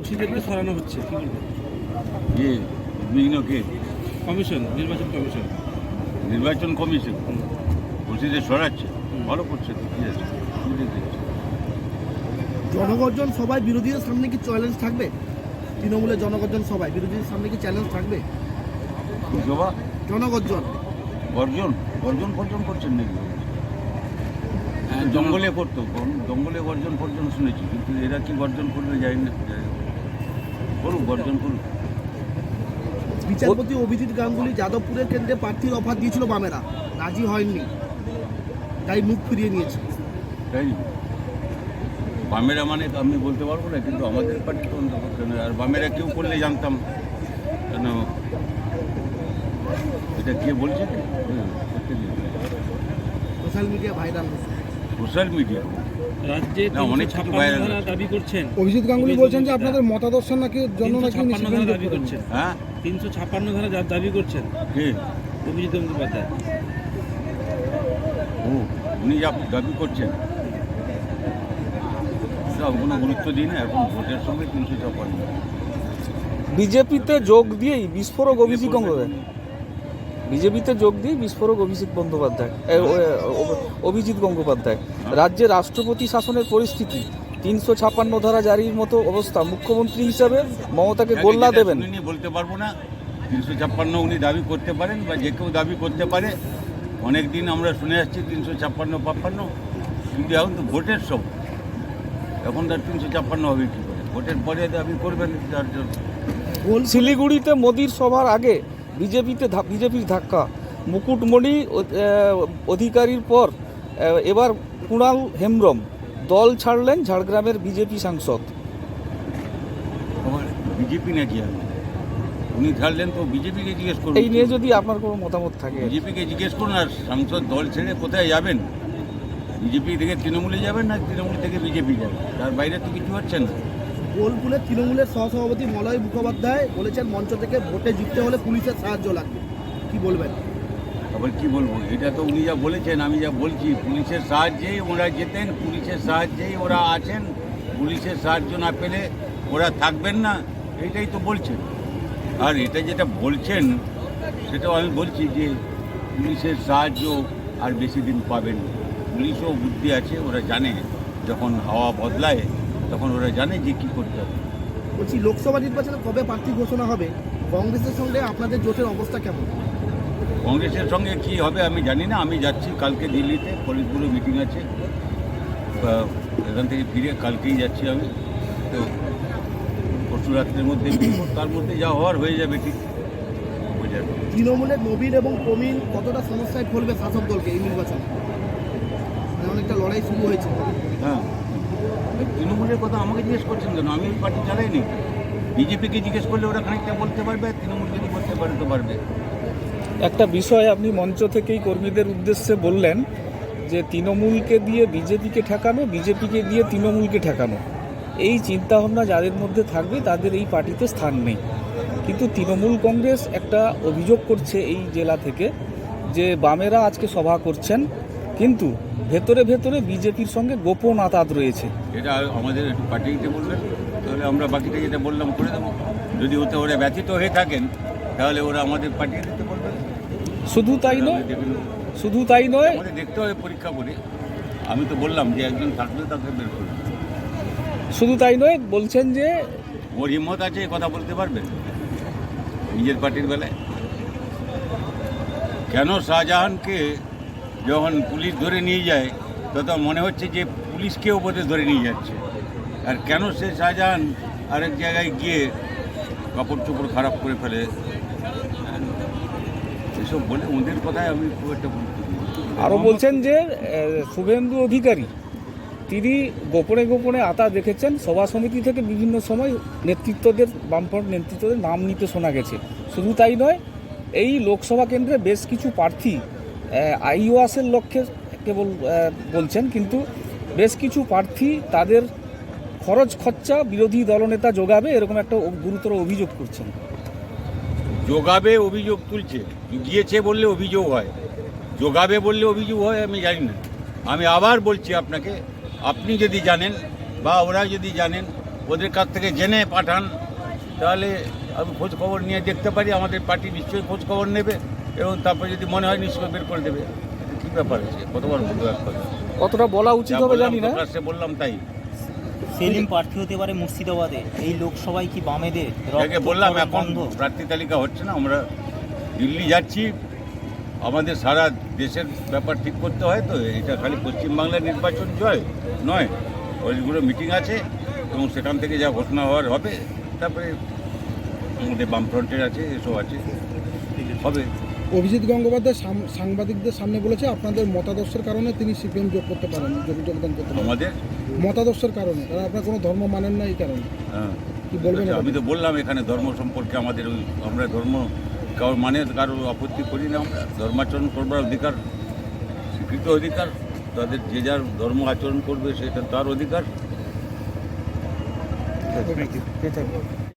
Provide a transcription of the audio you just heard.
দোষীদেরকে সরানো হচ্ছে কি বলবেন? যে কমিশন নির্বাচন কমিশন। নির্বাচন কমিশন? বলছিদের সরাচ্ছে? ভালো করছে তো কি আছে? জনগর্জন সবাই বিরোধীদের সামনে কি চ্যালেঞ্জ থাকবে? তৃণমূলের জনগর্জন সবাই বিরোধীদের সামনে কি চ্যালেঞ্জ থাকবে? জবা জনগর্জন। গর্জন? গর্জন ফর্জন করছেন নাকি? হ্যাঁ জঙ্গলে করতো জঙ্গলে গর্জন ফর্জন শুনেছি কিন্তু এরা কি গর্জন করবে যাই না। করুক গর্জন করুক বিচারপতি অভিজিৎ গাঙ্গুলি যাদবপুরের কেন্দ্রে প্রার্থীর অফার দিয়েছিল বামেরা। রাজি হয়নি। তাই মুখ ফিরিয়ে নিয়েছে। তাই বামেরা মানে আমি বলতে পারব না কিন্তু আমাদের পার্টি তো। আর বামেরা কেউ করলে জানতাম কেন? এটা কে বলছে social media viral social media. রাজ্যে অনেক দাবি করছেন। অভিজিৎ গাঙ্গুলি বলছেন যে আপনাদের মতাদর্শ নাকি জন্য নাকি দাবি। করছেন। হ্যাঁ? তিনশো ছাপ্পান্ন ধারা দাবি করছেন। কে? অভিজিৎ গঙ্গোপাধ্যায়। উনি যা দাবি করছেন। কোনো গুরুত্ব দিই না এখন ভোটের সঙ্গে তিনশো ছাপ্পান্ন। বিজেপিতে যোগ দিয়েই বিস্ফোরক অভিষেক গঙ্গোপাধ্যায়। বিজেপিতে যোগ দিয়ে বিস্ফোরক অভিষেক বন্দ্যোপাধ্যায় অভিজিৎ গঙ্গোপাধ্যায় রাজ্যে রাষ্ট্রপতি শাসনের পরিস্থিতি তিনশো ছাপ্পান্ন ধারা জারির মতো অবস্থা মুখ্যমন্ত্রী হিসাবে মমতাকে গোল্লা দেবেন। বলতে পারব না তিনশো ছাপ্পান্ন উনি দাবি করতে পারেন বা যে কেউ দাবি করতে পারে। অনেক দিন আমরা শুনে আসছি তিনশো ছাপ্পান্ন পাপ্পান্ন কিন্তু এখন তো ভোটের সব এখন তার তিনশো ছাপ্পান্ন হবে কী করে? ভোটের পরে দাবি করবেন যার জন্য। শিলিগুড়িতে মোদির সভার আগে বিজেপিতে বিজেপির ধাক্কা। মুকুটমণি অধিকারীর পর এবার কুণাল হেমব্রম। দল ছাড়লেন ঝাড়গ্রামের বিজেপি সাংসদ। বিজেপি নাকি উনি ছাড়লেন তো বিজেপিকে জিজ্ঞেস করুন। এই নিয়ে যদি আপনার কোনো মতামত থাকে। বিজেপিকে জিজ্ঞেস করুন আর সাংসদ দল ছেড়ে কোথায় যাবেন? বিজেপি থেকে তৃণমূলে যাবেন না তৃণমূল থেকে বিজেপি যাবেন? তার বাইরে তো কিছু হচ্ছে না। বোলপুরের তৃণমূলের সহসভাপতি মলয় মুখোপাধ্যায় বলেছেন, মঞ্চ থেকে ভোটে জিততে হলে পুলিশের সাহায্য লাগবে। কি বলবেন? আবার কি বলব? এটা তো উনি যা বলেছেন, আমি যা বলছি, পুলিশের সাহায্যেই ওরা যেতেন, পুলিশের সাহায্যেই ওরা আছেন। পুলিশের সাহায্য না পেলে ওরা থাকবেন না, এইটাই তো বলছেন। আর এটা যেটা বলছেন, সেটাও আমি বলছি যে পুলিশের সাহায্য আর বেশি দিন পাবেন পুলিশও বুদ্ধি আছে, ওরা জানে যখন হাওয়া বদলায় তখন ওরা জানে যে কী করতে হবে। বলছি লোকসভা নির্বাচনে কবে প্রার্থী ঘোষণা হবে? কংগ্রেসের সঙ্গে আপনাদের জোটের অবস্থা কেমন? কংগ্রেসের সঙ্গে কি হবে আমি জানি না। আমি যাচ্ছি কালকে দিল্লিতে পলিটব্যুরো মিটিং আছে। এখান থেকে ফিরে কালকেই যাচ্ছি আমি। তো পরশু রাত্রের মধ্যে তার মধ্যে যা হওয়ার হয়ে যাবে ঠিক। তৃণমূলের নবীন এবং প্রবীণ কতটা সমস্যায় ফেলবে শাসক দলকে এই নির্বাচন? মানে অনেকটা লড়াই শুরু হয়েছে। হ্যাঁ। তৃণমূলের কথা আমাকে জিজ্ঞেস করছেন কেন? আমি ওই পার্টি চালাইনি। বিজেপিকে জিজ্ঞেস করলে ওরা খানিকটা বলতে পারবে তৃণমূল যদি বলতে পারে তো পারবে। একটা বিষয় আপনি মঞ্চ থেকেই কর্মীদের উদ্দেশ্যে বললেন যে তৃণমূলকে দিয়ে বিজেপিকে ঠেকানো, বিজেপিকে দিয়ে তৃণমূলকে ঠেকানো। এই চিন্তাভাবনা যাদের মধ্যে থাকবে, তাদের এই পার্টিতে স্থান নেই। কিন্তু তৃণমূল কংগ্রেস একটা অভিযোগ করছে এই জেলা থেকে যে বামেরা আজকে সভা করছেন কিন্তু ভেতরে ভেতরে বিজেপির সঙ্গে গোপন আতাত রয়েছে। এটা আমাদের একটু পাঠিয়ে বলবেন তাহলে আমরা বাকিটা যেটা বললাম করে দেবো। যদি ওতে ওরা ব্যথিত হয়ে থাকেন তাহলে ওরা আমাদের পাঠিয়ে দিতে বলবেন। শুধু তাই নয় শুধু তাই নয় দেখতে হবে পরীক্ষা করে। আমি তো বললাম যে একজন থাকলে তাকে বের করবে শুধু তাই নয় বলছেন যে ওর হিম্মত আছে এ কথা বলতে পারবে নিজের পার্টির বেলায়। কেন শাহজাহানকে যখন পুলিশ ধরে নিয়ে যায় তখন মনে হচ্ছে যে পুলিশকে বোধে ধরে নিয়ে যাচ্ছে। আর কেন সে শাহজাহান আরেক জায়গায় গিয়ে কাপড় চোপড় খারাপ করে ফেলে? এসব বলে ওদের কথায় আমি খুব একটা আরও বলছেন যে শুভেন্দু অধিকারী, তিনি গোপনে গোপনে আতা দেখেছেন, সভা সমিতি থেকে বিভিন্ন সময় নেতৃত্বদের, বামফ্রন্ট নেতৃত্বদের নাম নিতে শোনা গেছে। শুধু তাই নয়, এই লোকসভা কেন্দ্রে বেশ কিছু প্রার্থী আইওয়াসের লক্ষ্যে কেবল বলছেন, কিন্তু বেশ কিছু প্রার্থী তাদের খরচ খরচা বিরোধী দলনেতা যোগাবে এরকম একটা গুরুতর অভিযোগ করছেন। যোগাবে অভিযোগ তুলছে। গিয়েছে বললে অভিযোগ হয়। যোগাবে বললে অভিযোগ হয়, আমি জানি না। আমি আবার বলছি আপনাকে, আপনি যদি জানেন বা ওরা যদি জানেন, ওদের কাছ থেকে জেনে পাঠান, তাহলে আমি খোঁজ খবর নিয়ে দেখতে পারি, আমাদের পার্টি নিশ্চয়ই খোঁজ খবর নেবে। এবং তারপরে যদি মনে হয় নিশ্চয়ই বের করে দেবে। কী ব্যাপার আছে কতবার বলব এক কথা? কতটা বলা উচিত হবে বললাম জানি না। প্রকাশ্যে বললাম তাই। সেলিম প্রার্থী হতে পারে মুর্শিদাবাদে। এই লোকসভায় কি বামেদের এটাকে বললাম এখন প্রার্থী তালিকা হচ্ছে না আমরা দিল্লি যাচ্ছি। আমাদের সারা দেশের ব্যাপার ঠিক করতে হয় তো এটা খালি পশ্চিমবাংলার নির্বাচন জয় নয়। ওইগুলো মিটিং আছে এবং সেখান থেকে যা ঘোষণা হওয়ার হবে তারপরে আমাদের বামফ্রন্টের আছে এসব আছে। হবে। অভিজিৎ গঙ্গোপাধ্যায় সাম- সাংবাদিকদের সামনে বলেছে আপনাদের মতাদর্শের কারণে তিনি সিপিএম যোগ করতে পারেন যোগ- যোগদান করতে পারেন। আমাদের? মতাদর্শের কারণে কারণ আপনার কোনো ধর্ম মানেন না এই কারণে। হ্যাঁ, কি বলবেন আচ্ছা, আমি তো বললাম এখানে ধর্ম সম্পর্কে আমাদের ওই আমরা ধর্ম কারোর মানে কারোর আপত্তি করি না আমরা। ধর্মাচরণ করবার অধিকার স্বীকৃত অধিকার তাদের যে যার ধর্ম আচরণ করবে সেটা তার অধিকার।